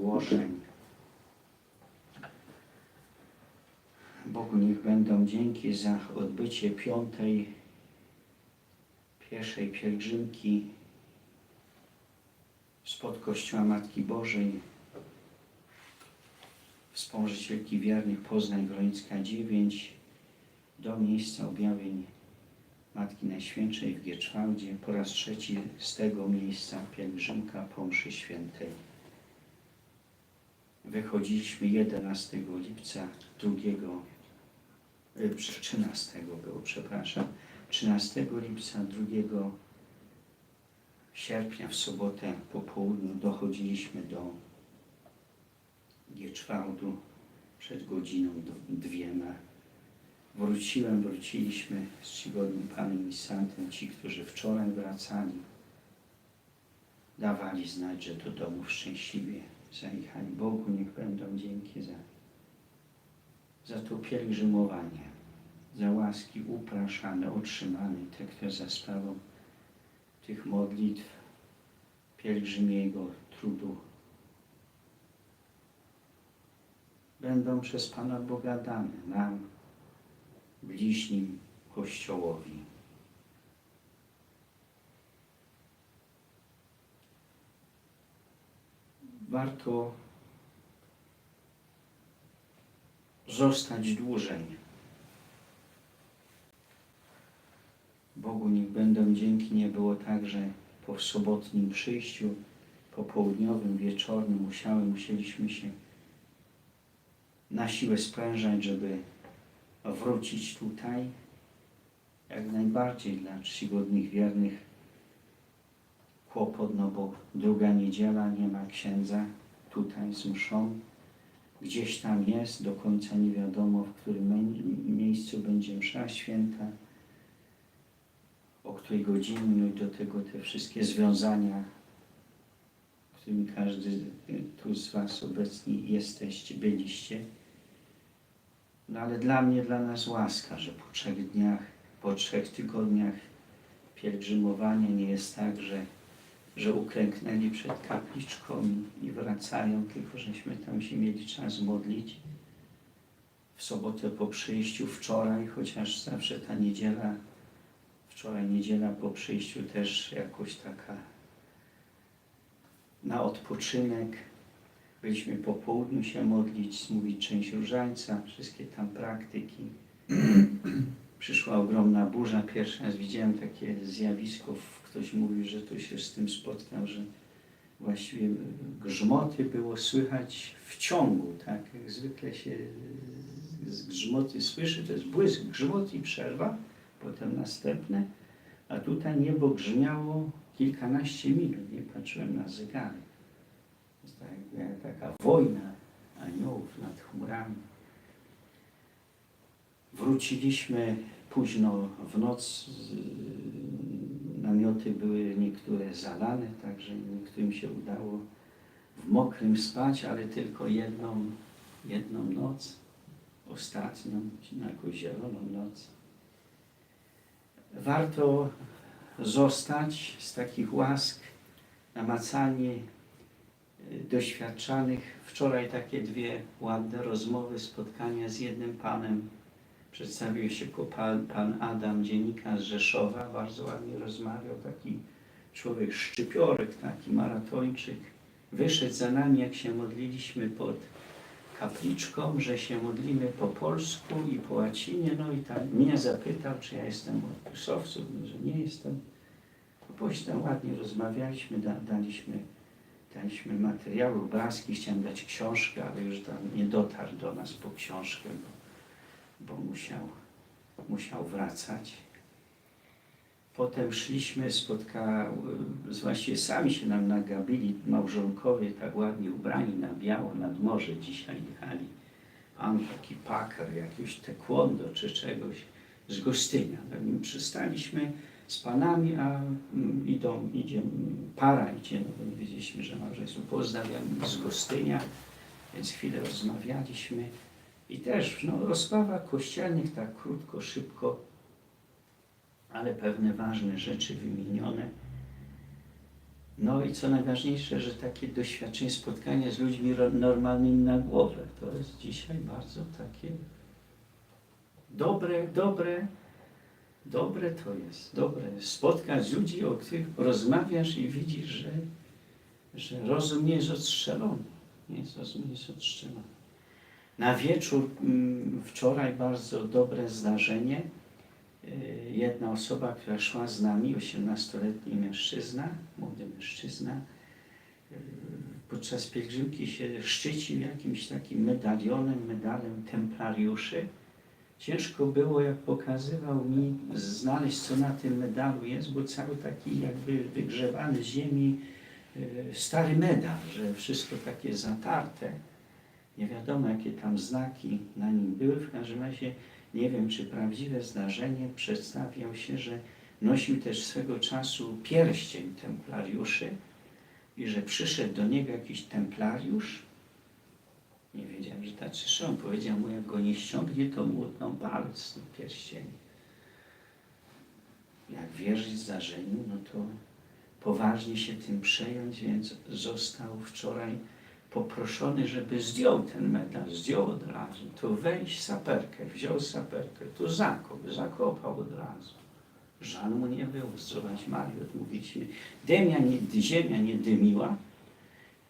ogłoszeń. Bogu niech będą dzięki za odbycie piątej, pierwszej pielgrzymki spod Kościoła Matki Bożej, wspomożycielki wiernych Poznań Gronicka 9 do miejsca objawień Matki Najświętszej w Gieczwałdzie. Po raz trzeci z tego miejsca pielgrzymka po mszy świętej. Wychodziliśmy 11 lipca, 2, y, 13 było, przepraszam, 13 lipca, 2 sierpnia w sobotę po południu dochodziliśmy do Gieczwałdu przed godziną dwiema. Wróciłem, wróciliśmy z czcigodnym Panem Misantem, ci, którzy wczoraj wracali, dawali znać, że do domów szczęśliwie zajechali. Bogu niech będą dzięki za, za to pielgrzymowanie, za łaski upraszane, otrzymane, te, które za sprawą tych modlitw pielgrzymiego trudu będą przez Pana Boga dane nam, bliźnim Kościołowi. Warto zostać dłużej. Bogu niech będą dzięki, nie było tak, że po sobotnim przyjściu, popołudniowym, wieczornym musiałem, musieliśmy się na siłę sprężać, żeby wrócić tutaj. Jak najbardziej dla czcigodnych wiernych kłopot, no bo druga niedziela nie ma księdza tutaj z mszą. Gdzieś tam jest, do końca nie wiadomo, w którym mie- miejscu będzie msza święta, o której godzinie, no i do tego te wszystkie związania, którymi każdy tu z Was obecni jesteście, byliście. No ale dla mnie, dla nas łaska, że po trzech dniach, po trzech tygodniach pielgrzymowania nie jest tak, że, że uklęknęli przed kapliczką i, wracają, tylko żeśmy tam się mieli czas modlić. W sobotę po przyjściu, wczoraj, chociaż zawsze ta niedziela, wczoraj niedziela po przyjściu też jakoś taka na odpoczynek. Byliśmy po południu się modlić, mówić część różańca, wszystkie tam praktyki. Przyszła ogromna burza. Pierwszy raz widziałem takie zjawisko. Ktoś mówił, że to się z tym spotkał, że właściwie grzmoty było słychać w ciągu, tak? Jak zwykle się z grzmoty słyszy, to jest błysk, grzmot i przerwa, potem następne, a tutaj niebo grzmiało kilkanaście minut, nie patrzyłem na jest tak taka wojna aniołów nad chmurami. Wróciliśmy późno w noc. Namioty były niektóre zalane, także niektórym się udało w mokrym spać, ale tylko jedną, jedną noc, ostatnią, jakąś zieloną noc. Warto zostać z takich łask namacalnie y, doświadczanych. Wczoraj takie dwie ładne rozmowy, spotkania z jednym panem. Przedstawił się pan, pan Adam, dziennikarz Rzeszowa, bardzo ładnie rozmawiał, taki człowiek szczypiorek, taki maratończyk. Wyszedł za nami, jak się modliliśmy pod kapliczką, że się modlimy po polsku i po łacinie, no i tam mnie zapytał, czy ja jestem od pisowców, no, że nie jestem. Później tam ładnie rozmawialiśmy, da, daliśmy, daliśmy materiały, obrazki, chciałem dać książkę, ale już tam nie dotarł do nas po książkę, bo, musiał, musiał wracać. Potem szliśmy, spotka, właściwie sami się nam nagabili, małżonkowie tak ładnie ubrani na biało nad morze dzisiaj jechali. Pan taki paker, jakieś taekwondo czy czegoś z Gostynia. My przystaliśmy z panami, a mm, idą, idzie, para idzie, no bo nie wiedzieliśmy, że małżeństwo pozdrawiam z Gostynia, więc chwilę rozmawialiśmy. I też no, rozprawa kościelnych tak krótko, szybko, ale pewne ważne rzeczy wymienione. No i co najważniejsze, że takie doświadczenie spotkania z ludźmi normalnymi na głowę, to jest dzisiaj bardzo takie dobre, dobre, dobre to jest, dobre. Spotkać ludzi, o których rozmawiasz i widzisz, że, że rozum nie jest odstrzelony. Nie jest, rozum nie jest odstrzelony. Na wieczór mm, wczoraj bardzo dobre zdarzenie. Y, Jedna osoba, która szła z nami, 18-letni mężczyzna, młody mężczyzna, y, podczas pielgrzymki się szczycił jakimś takim medalionem, medalem templariuszy. Ciężko było, jak pokazywał mi, znaleźć, co na tym medalu jest, bo cały taki jakby wygrzewany z ziemi y, stary medal, że wszystko takie zatarte. Nie wiadomo, jakie tam znaki na nim były. W każdym razie nie wiem, czy prawdziwe zdarzenie przedstawiał się, że nosił też swego czasu pierścień templariuszy i że przyszedł do niego jakiś templariusz. Nie wiedziałem, że tacy są. Powiedział mu, jak go nie ściągnie, to mu utną palec pierścieniem. Jak wierzyć zdarzeniu, no to poważnie się tym przejąć, więc został wczoraj poproszony, żeby zdjął ten medal, zdjął od razu. Tu weź saperkę, wziął saperkę, tu zakop, zakopał od razu. Żal mu nie było, zdrować Marię, odmówiliśmy. Dymia nie, ziemia nie dymiła.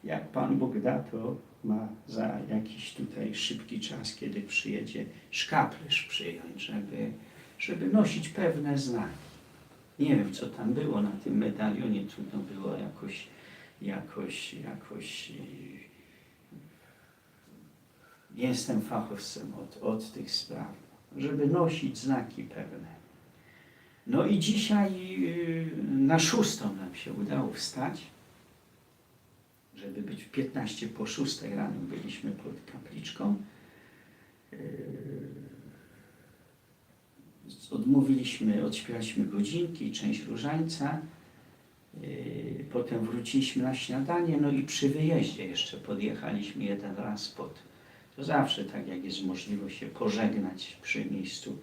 Jak Pan Bóg da, to ma za jakiś tutaj szybki czas, kiedy przyjedzie, szkaplerz przyjąć, żeby, żeby nosić pewne znaki. Nie wiem, co tam było na tym medalionie, trudno było jakoś, jakoś, jakoś jestem fachowcem od, od tych spraw, żeby nosić znaki pewne. No i dzisiaj yy, na szóstą nam się udało wstać, żeby być w 15 po 6 rano byliśmy pod kapliczką. Yy, Odmówiliśmy, odśpiewaliśmy godzinki, część różańca. Yy, Potem wróciliśmy na śniadanie, no i przy wyjeździe jeszcze podjechaliśmy jeden raz pod to zawsze tak, jak jest możliwość się pożegnać przy miejscu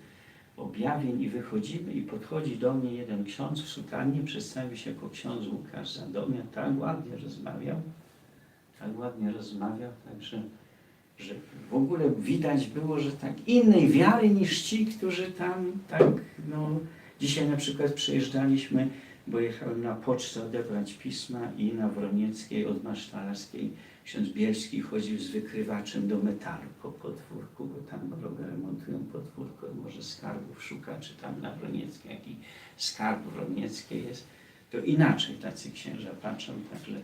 objawień i wychodzimy i podchodzi do mnie jeden ksiądz w sutannie, przedstawił się jako ksiądz Łukasz Zadomia, tak ładnie rozmawiał, tak ładnie rozmawiał, także że w ogóle widać było, że tak innej wiary niż ci, którzy tam tak, no, dzisiaj na przykład przejeżdżaliśmy, bo jechałem na pocztę odebrać pisma i na Wronieckiej od Masztalarskiej ksiądz Bielski chodził z wykrywaczem do metalu po podwórku, bo tam remontują podwórko, może skarbów szuka, czy tam na Wronieckiej jakiś skarb wroniecki jest, to inaczej tacy księża patrzą, także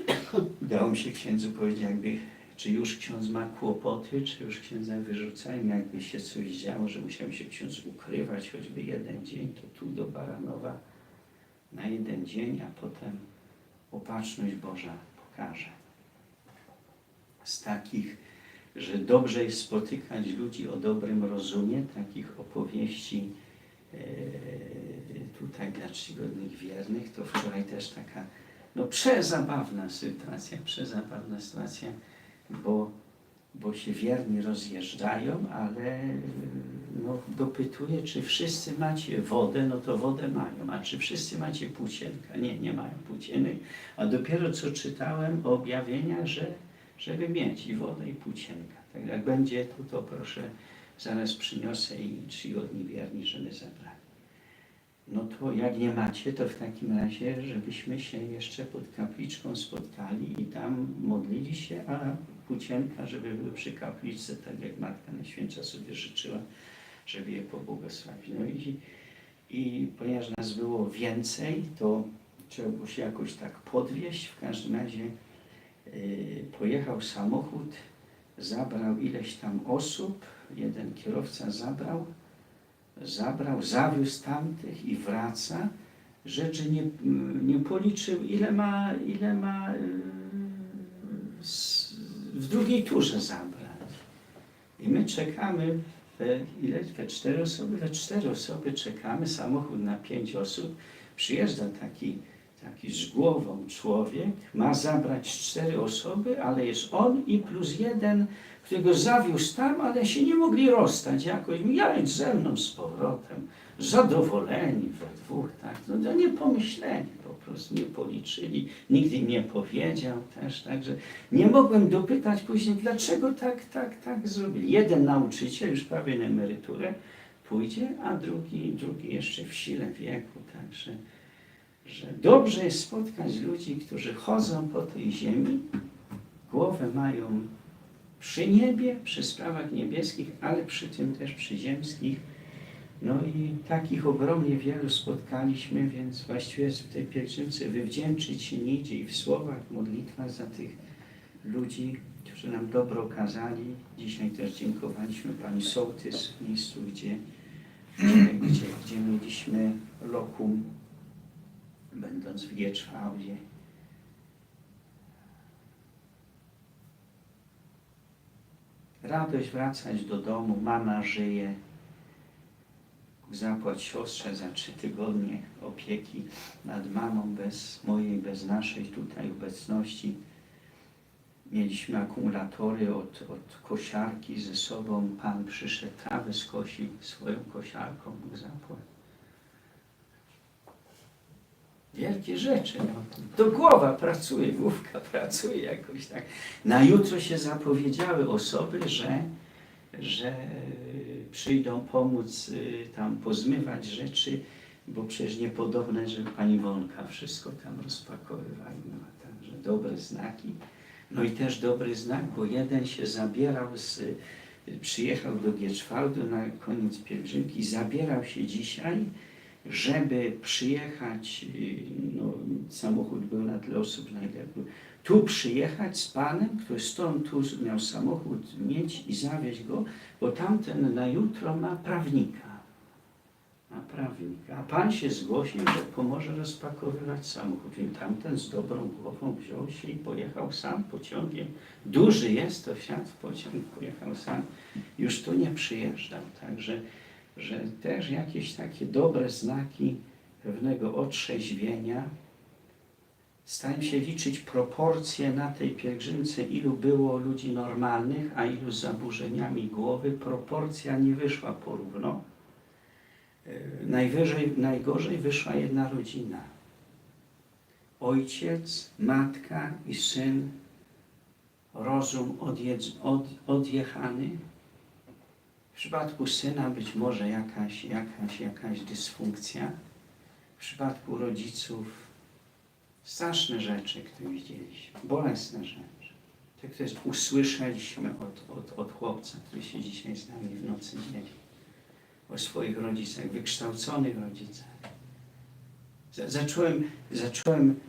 udało mi się księdzu powiedzieć, jakby, czy już ksiądz ma kłopoty, czy już księdza wyrzucają, jakby się coś działo, że musiał się ksiądz ukrywać choćby jeden dzień, to tu do Baranowa na jeden dzień, a potem opatrzność Boża pokaże z takich, że dobrze jest spotykać ludzi o dobrym rozumie, takich opowieści e, tutaj dla czcigodnych wiernych, to wczoraj też taka no przezabawna sytuacja, przezabawna sytuacja, bo, bo się wierni rozjeżdżają, ale no, dopytuję, czy wszyscy macie wodę, no to wodę mają, a czy wszyscy macie płócienka? Nie, nie mają płócienek, a dopiero co czytałem o objawieniach, że żeby mieć i wodę, i płócienka. Tak jak będzie tu, to proszę, zaraz przyniosę i czcigodni wierni, żeby zabrali. No to jak nie macie, to w takim razie, żebyśmy się jeszcze pod kapliczką spotkali i tam modlili się, a płócienka, żeby były przy kapliczce, tak jak Matka Najświętsza sobie życzyła, żeby je pobłogosławić. No i, i ponieważ nas było więcej, to trzeba było się jakoś tak podwieźć. W każdym razie pojechał samochód, zabrał ileś tam osób, jeden kierowca zabrał, zabrał, zawiózł tamtych i wraca. Rzeczy nie, nie policzył, ile ma, ile ma z- w drugiej turze zabrać. I my czekamy, we, ile, we cztery osoby, we cztery osoby czekamy, samochód na pięć osób, przyjeżdża taki taki z głową człowiek ma zabrać cztery osoby, ale jest on i plus jeden, którego zawiózł tam, ale się nie mogli rozstać jakoś. Jedź ze mną z powrotem. Zadowoleni we dwóch, tak? No to nie pomyśleni po prostu nie policzyli, im nie powiedział też, także nie mogłem dopytać później, dlaczego tak, tak, tak zrobili. Jeden nauczyciel już prawie na emeryturę pójdzie, a drugi, drugi jeszcze w sile wieku, także że dobrze jest spotkać ludzi, którzy chodzą po tej ziemi, głowę mają przy niebie, przy sprawach niebieskich, ale przy tym też przy ziemskich. No i takich ogromnie wielu spotkaliśmy, więc właściwie w tej pielgrzymce wywdzięczyć się nie idzie i w słowach, modlitwach za tych ludzi, którzy nam dobro okazali. Dzisiaj też dziękowaliśmy Pani Sołtys w miejscu, gdzie, gdzie, gdzie mieliśmy lokum, będąc w Gieczwałdzie. Radość wracać do domu, mama żyje. Zapłać siostrze za trzy tygodnie opieki nad mamą bez mojej, bez naszej tutaj obecności. Mieliśmy akumulatory od, od kosiarki ze sobą. Pan przyszedł, trawę skosił swoją kosiarką, zapłać. Wielkie rzeczy. No. To głowa pracuje, główka pracuje jakoś tak. Na jutro się zapowiedziały osoby, że, że przyjdą pomóc y, tam pozmywać rzeczy, bo przecież niepodobne, że pani Wonka wszystko tam rozpakowywała. Także dobre znaki. No i też dobry znak, bo jeden się zabierał z, przyjechał do Gieczwałdu na koniec pielgrzymki, zabierał się dzisiaj żeby przyjechać, y, no, samochód był na tyle osób, na ile był, tu przyjechać z panem, który stąd tu miał samochód mieć i zawieźć go, bo tamten na jutro ma prawnika. Ma prawnika. A pan się zgłosił, że pomoże rozpakowywać samochód. Więc tamten z dobrą głową wziął się i pojechał sam pociągiem. Duży jest to, wsiadł w pociąg, pojechał sam. Już tu nie przyjeżdżał. Także że też jakieś takie dobre znaki pewnego otrzeźwienia. Stałem się liczyć proporcje na tej pielgrzymce, ilu było ludzi normalnych, a ilu z zaburzeniami głowy. Proporcja nie wyszła porówno. E, Najwyżej, najgorzej wyszła jedna rodzina. Ojciec, matka i syn, rozum odjedz, od, odjechany, w przypadku syna być może jakaś, jakaś, jakaś dysfunkcja. W przypadku rodziców straszne rzeczy, które widzieliśmy, bolesne rzeczy. Te, które usłyszeliśmy od, od, od chłopca, który się dzisiaj z nami w nocy dzieli. O swoich rodzicach, wykształconych rodzicach. Za- Zacząłem, zacząłem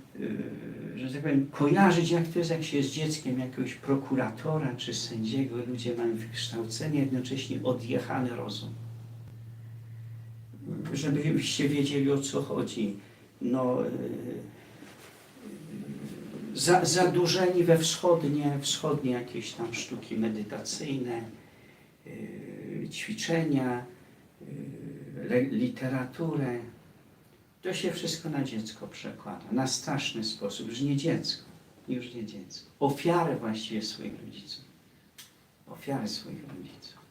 że tak powiem, kojarzyć, jak to jest, jak się jest dzieckiem jakiegoś prokuratora czy sędziego. Ludzie mają wykształcenie, jednocześnie odjechany rozum. Żebyście wiedzieli, o co chodzi. No, yy, za, zadurzeni we wschodnie, wschodnie jakieś tam sztuki medytacyjne, yy, ćwiczenia, literaturę. To się wszystko na dziecko przekłada, na straszny sposób, już nie dziecko, już nie dziecko. Ofiarę właściwie swoich rodziców. Ofiarę swoich rodziców.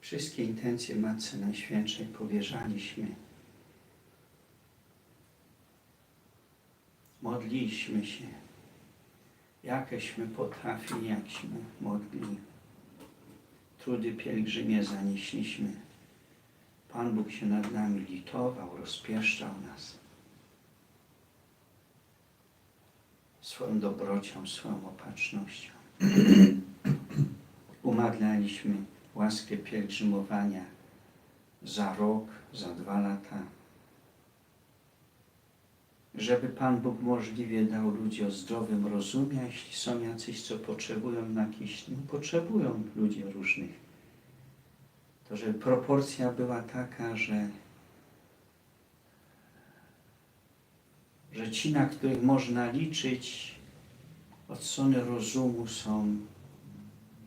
Wszystkie intencje Matce Najświętszej powierzaliśmy. Modliliśmy się jakeśmy potrafili, jakśmy mogli. Trudy pielgrzymie zanieśliśmy. Pan Bóg się nad nami litował, rozpieszczał nas swoją dobrocią, swoją opatrznością. Umawialiśmy łaskę pielgrzymowania za rok, za dwa lata żeby Pan Bóg możliwie dał ludzi o zdrowym rozumie, jeśli są jacyś, co potrzebują na jakiś, potrzebują ludzi różnych, to żeby proporcja była taka, że, że ci, na których można liczyć od strony rozumu są,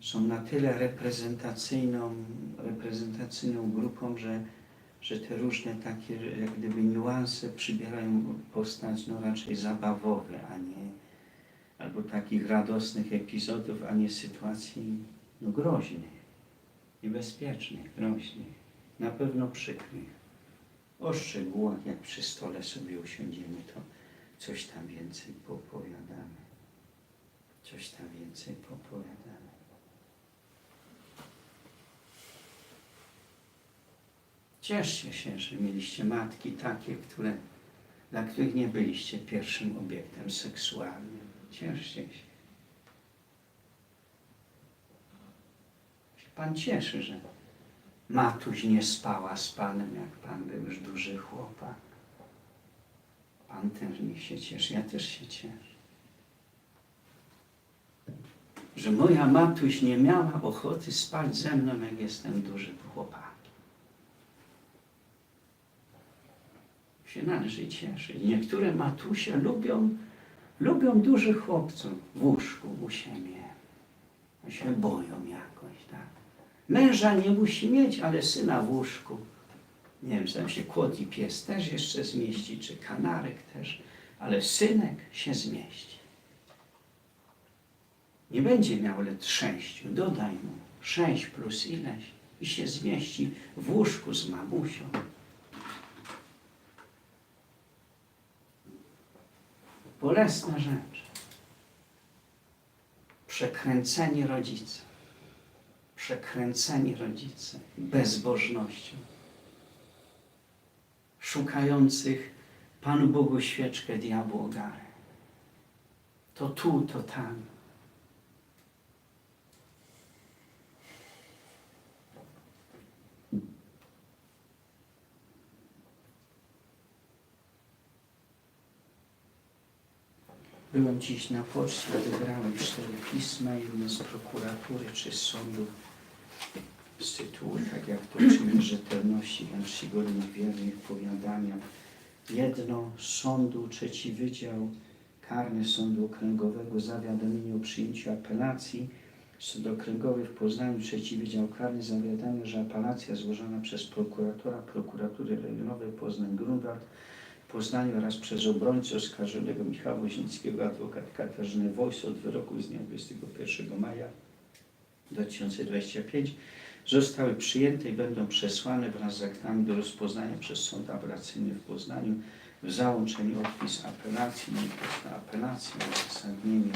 są na tyle reprezentacyjną, reprezentacyjną grupą, że że te różne takie jak gdyby niuanse przybierają postać no raczej zabawowe, a nie, albo takich radosnych epizodów, a nie sytuacji no, groźnych, niebezpiecznych, groźnych, na pewno przykrych. O szczegółach, jak przy stole sobie usiądziemy, to coś tam więcej popowiadamy. Coś tam więcej popowiadamy. Cieszcie się, że mieliście matki takie, które, dla których nie byliście pierwszym obiektem seksualnym. Cieszcie się. Pan cieszy, że matuś nie spała z Panem, jak Pan był już duży chłopak. Pan też niech się cieszy, ja też się cieszę. Że moja matuś nie miała ochoty spać ze mną, jak jestem dużym chłopakiem. Się należy cieszyć. Niektóre matusie lubią, lubią dużych chłopców w łóżku u siebie. Się boją jakoś, tak. Męża nie musi mieć, ale syna w łóżku. Nie wiem, czy tam się kłod i pies też jeszcze zmieści, czy kanarek też, ale synek się zmieści. Nie będzie miał lat sześciu, dodaj mu sześć plus ileś i się zmieści w łóżku z mamusią. Bolesna rzecz. Przekręceni rodzice. Przekręceni rodzice bezbożnością. Szukających Panu Bogu świeczkę, diabłu ogarę. To tu, to tam. Byłem dziś na poczcie, odebrałem cztery pisma, jedno z prokuratury czy z sądu z tytułu, tak jak to czynię, rzetelności, wręcz czcigodnych wiernych powiadania. Jedno z sądu, trzeci wydział, karny Sądu Okręgowego, zawiadomienie o przyjęciu apelacji. Sąd Okręgowy w Poznaniu, trzeci wydział karny, zawiadamia, że apelacja złożona przez prokuratora Prokuratury Rejonowej Poznań-Grunwald w Poznaniu oraz przez obrońcę oskarżonego Michała Woźnickiego, adwokat Katarzynę Wojs od wyroku z dnia 21 maja 2025 zostały przyjęte i będą przesłane wraz z aktami do rozpoznania przez Sąd Apelacyjny w Poznaniu w załączeniu odpis apelacji, no i ta apelacja, uzasadnienie.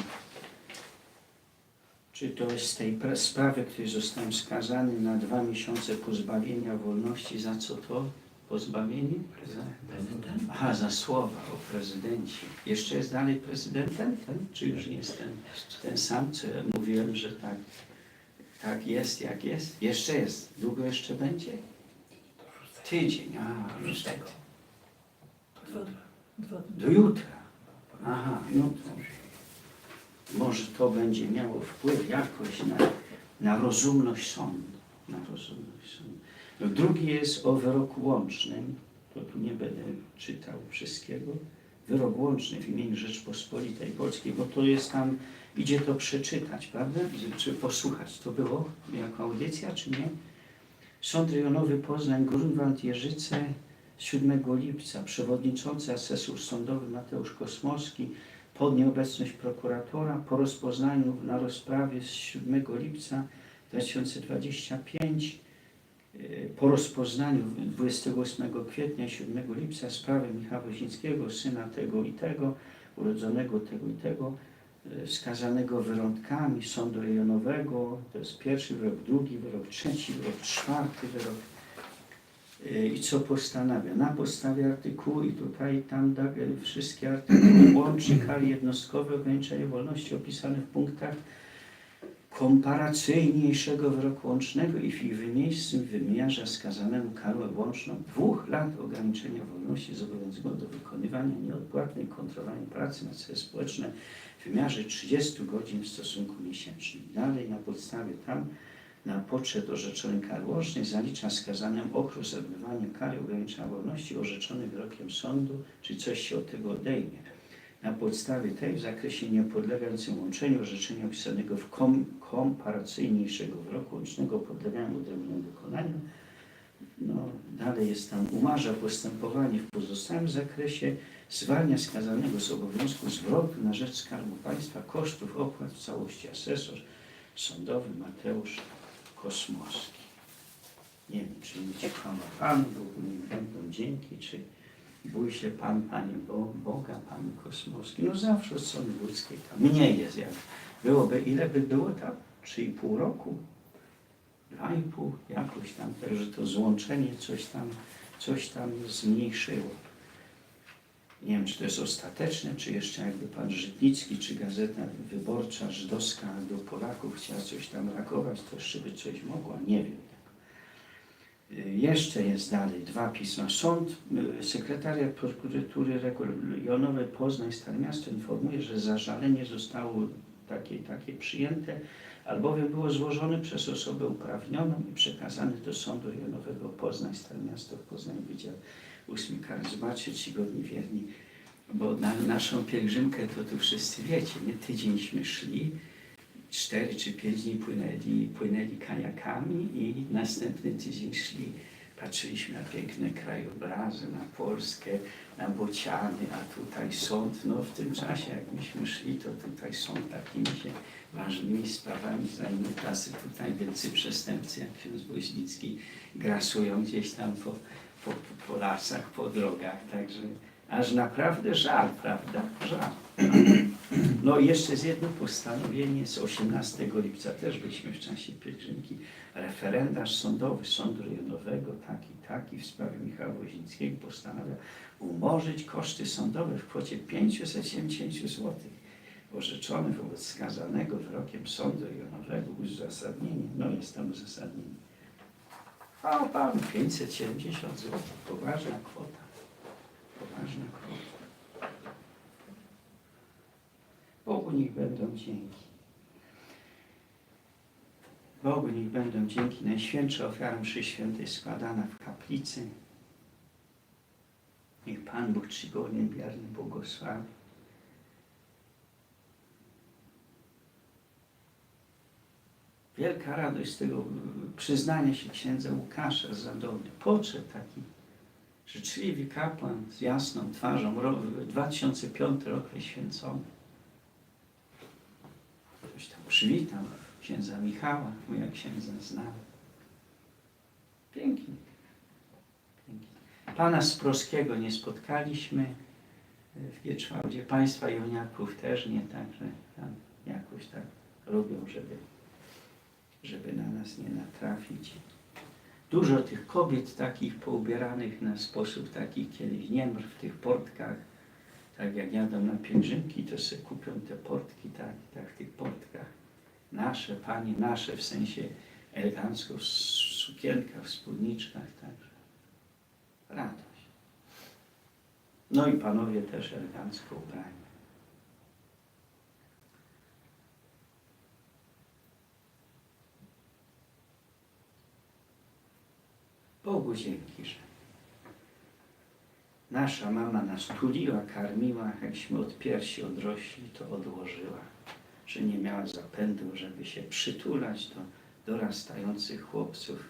Czy to jest z tej sprawy, której zostałem skazany na dwa miesiące pozbawienia wolności, za co to pozbawienie? Za, aha, za słowa o prezydencie. Jeszcze jest dalej prezydentem ten, czy już nie jest ten, ten sam, co ja mówiłem, że tak, tak jest, jak jest? Jeszcze jest. Długo jeszcze będzie? Tydzień, a niestety. Do jutra. Aha, no to może to będzie miało wpływ jakoś na, na rozumność sądu. Na rozumność sądu. No, drugi jest o wyroku łącznym. To tu nie będę czytał wszystkiego. Wyrok łączny w imieniu Rzeczpospolitej Polskiej, bo to jest tam, idzie to przeczytać, prawda? Czy posłuchać. To było jako audycja, czy nie? Sąd Rejonowy Poznań, Grunwald, Jeżyce 7 lipca przewodniczący asesor sądowy Mateusz Kosmowski pod nieobecność prokuratora po rozpoznaniu na rozprawie z 7 lipca 2025 y, po rozpoznaniu 28 kwietnia 7 lipca sprawy Michała Woźnickiego, syna tego i tego, urodzonego tego i tego, y, skazanego wyrątkami sądu rejonowego, to jest pierwszy wyrok, drugi wyrok, trzeci wyrok, czwarty wyrok, Y, I co postanawia? Na podstawie artykułu i tutaj tam y, wszystkie artykuły łączy kary jednostkowe ograniczenie wolności opisane w punktach komparacyjniejszego wyroku łącznego i w ich wymiejscu wymierza skazanemu karę łączną dwóch lat ograniczenia wolności zobowiązującego do wykonywania nieodpłatnej kontrolowanej pracy na cele społeczne w wymiarze 30 godzin w stosunku miesięcznym. Dalej na podstawie tam na poczet orzeczonej kary łącznej zalicza skazanym okres odbywania kary ograniczenia wolności orzeczony wyrokiem sądu, czyli coś się od tego odejmie. Na podstawie tej w zakresie niepodlegającym łączeniu orzeczenia opisanego w kom, komparacyjniejszego wyroku łącznego podlegają odrębnemu wykonaniu No, dalej jest tam umarza postępowanie w pozostałym zakresie, zwalnia skazanego z obowiązku zwrotu na rzecz Skarbu Państwa kosztów opłat w całości asesor sądowy Mateusz Kosmowski. Nie wiem, czy mówicie chwała Panu, Bogu niech będą dzięki, czy bój się Pan, Panie Bo, Boga, Panie Kosmowski. No zawsze od strony ludzkiej tam mniej jest jak byłoby, ile by było tam? Trzy i pół roku? Dwa i pół, jakoś tam, także to złączenie coś tam, coś tam zmniejszyło. Nie wiem, czy to jest ostateczne, czy jeszcze jakby pan Żytnicki, czy Gazeta Wyborcza Żydowska do Polaków chciała coś tam reagować, to jeszcze by coś mogła, nie wiem. Jeszcze jest dalej dwa pisma. Sąd, y, sekretariat prokuratury rejonowej Poznań Stare Miasto informuje, że zażalenie zostało takie, takie przyjęte, albowiem było złożone przez osobę uprawnioną i przekazane do Sądu Rejonowego Poznań Stare Miasto w Poznaniu Wydział 8 Kar. Zobaczcie, czcigodni wierni, bo na naszą pielgrzymkę to tu wszyscy wiecie, nie tydzienśmy szli, cztery czy pięć dni płynęli, płynęli kajakami i następny tydzień szli, patrzyliśmy na piękne krajobrazy, na Polskę, na bociany, a tutaj sąd, no w tym czasie jak myśmy szli, to tutaj sąd takimi się ważnymi sprawami zajmuje tacy tutaj wielcy przestępcy, jak ksiądz Woźnicki, grasują gdzieś tam po, po, po lasach, po drogach, także aż naprawdę żal, prawda? Żal. No i jeszcze jest jedno postanowienie z 18 lipca, też byliśmy w czasie pielgrzymki, referendarz sądowy Sądu Rejonowego, taki, taki w sprawie Michała Woźnickiego postanawia umorzyć koszty sądowe w kwocie 570 zł orzeczony wobec skazanego wyrokiem Sądu Rejonowego uzasadnienie, no jest tam uzasadnienie. A pan 570 zł, poważna kwota, poważna kwota. Bogu niech będą dzięki. Bogu niech będą dzięki. Najświętsza ofiara mszy świętej składana w kaplicy. Niech Pan Bóg czcigodnie wierny błogosławi. Wielka radość z tego przyznania się księdza Łukasza z Zadowny. Podszedł taki życzliwy kapłan z jasną twarzą, ro- 2005 rok wyświęcony. Ktoś tam przywitał księdza Michała, bo ja księdza znałem. Pięknie. Pięknie. Pana Sprowskiego nie spotkaliśmy w Gieczwałdzie, państwa Joniaków też nie, także tam jakoś tak robią, żeby, żeby na nas nie natrafić. Dużo tych kobiet takich poubieranych na sposób taki kiedyś niemr w tych portkach, tak jak jadą na pielgrzymki, to sobie kupią te portki, tak, tak w tych portkach. Nasze, panie, nasze w sensie elegancko, w sukienkach, w spódniczkach, także radość. No i panowie też elegancko ubrani. Bogu dzięki, że nasza mama nas tuliła, karmiła, jakśmy od piersi odrośli, to odłożyła, że nie miała zapędu, żeby się przytulać do dorastających chłopców,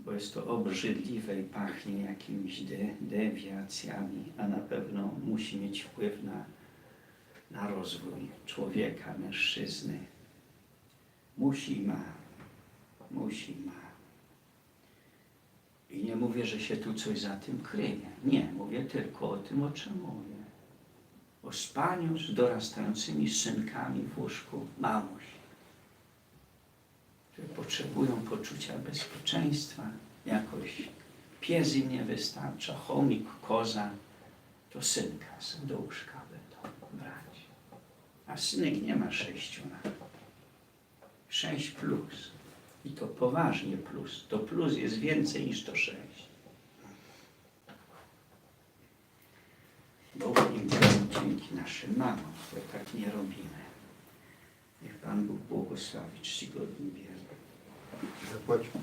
bo jest to obrzydliwe i pachnie jakimiś de, dewiacjami, a na pewno musi mieć wpływ na, na rozwój człowieka, mężczyzny. Musi ma, musi ma. I nie mówię, że się tu coś za tym kryje. Nie, mówię tylko o tym, o czym mówię. O spaniu z dorastającymi synkami w łóżku mamuś, które potrzebują poczucia bezpieczeństwa. Jakoś pies im nie wystarcza, chomik, koza, to synka sobie do łóżka będą brać. A synek nie ma sześciu lat. Sześć plus. I to poważnie plus. To plus jest więcej niż to sześć. Bogu im dzięki naszym mamom, że tak nie robimy. Niech Pan Bóg błogosławi czcigodny bierze. Zapłaćmy.